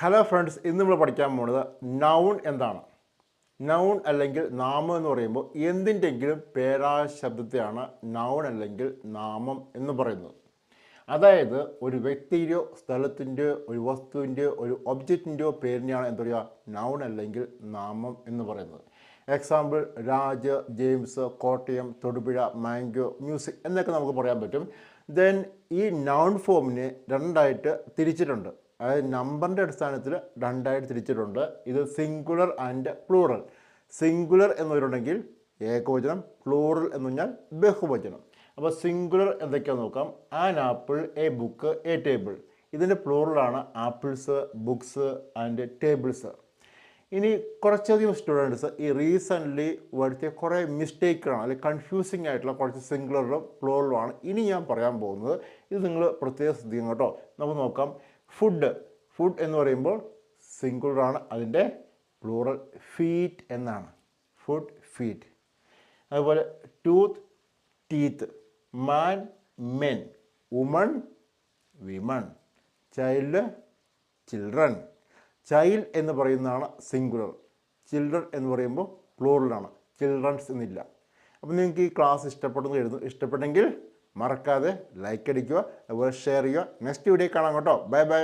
Hello friends ഇന്ന് നമ്മൾ പഠിക്കാൻ പോകുന്നത് നൗൺ എന്താണ്? നൗൺ അല്ലെങ്കിൽ നാമം എന്ന് പറയുമ്പോൾ എന്തിന്റെങ്കിലും പേരാ ശബ്ദത്തെയാണ് നൗൺ അല്ലെങ്കിൽ നാമം എന്ന് പറയുന്നത്. അതായത് ഒരു വ്യക്തിയുടെയോ സ്ഥലത്തിന്റെയോ ഒരു വസ്തുവിന്റെയോ ഒരു ഒബ്ജക്റ്റിന്റെയോ പേരിനെയാണ് എന്താ പറയുക? നൗൺ അല്ലെങ്കിൽ നാമം എന്ന് പറയുന്നത്. Example Raj James Kottayam Thodupuzha mango music എന്നൊക്കെ നമുക്ക് പറയാൻ പറ്റും. ദെൻ ഈ നൗൺ ഫോമിനെ രണ്ടായിട്ട് തിരിച്ചിട്ടുണ്ട്. അതായത് നമ്പറിന്റെ അടിസ്ഥാനത്തിൽ രണ്ടായിട്ട് തിരിച്ചിട്ടുണ്ട്. ഇത് സിംഗുലർ ആൻഡ് പ്ലൂറൽ സിംഗുലർ എന്ന് ഏകവചനം പ്ലൂറൽ എന്ന് പറഞ്ഞാൽ ബഹുവചനം. അപ്പോൾ സിംഗുലർ എന്തൊക്കെയാണെന്ന് നോക്കാം. An apple a book a table ഇതിന്റെ പ്ലൂറലാണ് ആപ്പിൾസ് ബുക്സ് ആൻഡ് ടേബിൾസ് ഇനി കുറച്ചധികം സ്റ്റുഡൻസ് ഈ റീസെന്റ്ലി വരുത്തിയ കുറേ മിസ്റ്റേക്കുകളാണ് അല്ലെങ്കിൽ കൺഫ്യൂസിങ് ആയിട്ടുള്ള കുറച്ച് സിംഗുലറും പ്ലൂറലുമാണ് ഇനി ഞാൻ പറയാൻ പോകുന്നത് ഇത് നിങ്ങൾ പ്രത്യേകം ശ്രദ്ധിക്കണം കേട്ടോ. നമുക്ക് നോക്കാം. ഫുഡ് ഫുഡ് എന്ന് പറയുമ്പോൾ സിംഗുലറാണ് അതിന്റെ പ്ലൂറൽ ഫീറ്റ് എന്നാണ്. ഫുഡ് ഫീറ്റ് അതുപോലെ tooth teeth man men woman women child children child എന്ന് പറയുന്നതാണ് സിംഗുലർ ചിൽഡ്രൻ എന്ന് പറയുമ്പോൾ പ്ലൂറലാണ് ചിൽഡ്രൻസ് എന്നില്ല. അപ്പോൾ നിങ്ങൾക്ക് ഈ ക്ലാസ് ഇഷ്ടപ്പെടുന്നു എഴുതുന്നു ഇഷ്ടപ്പെട്ടെങ്കിൽ മറക്കാതെ ലൈക്ക് അടിക്കുക അതുപോലെ ഷെയർ ചെയ്യുക. നെക്സ്റ്റ് വീഡിയോ കാണാം കേട്ടോ. Bye bye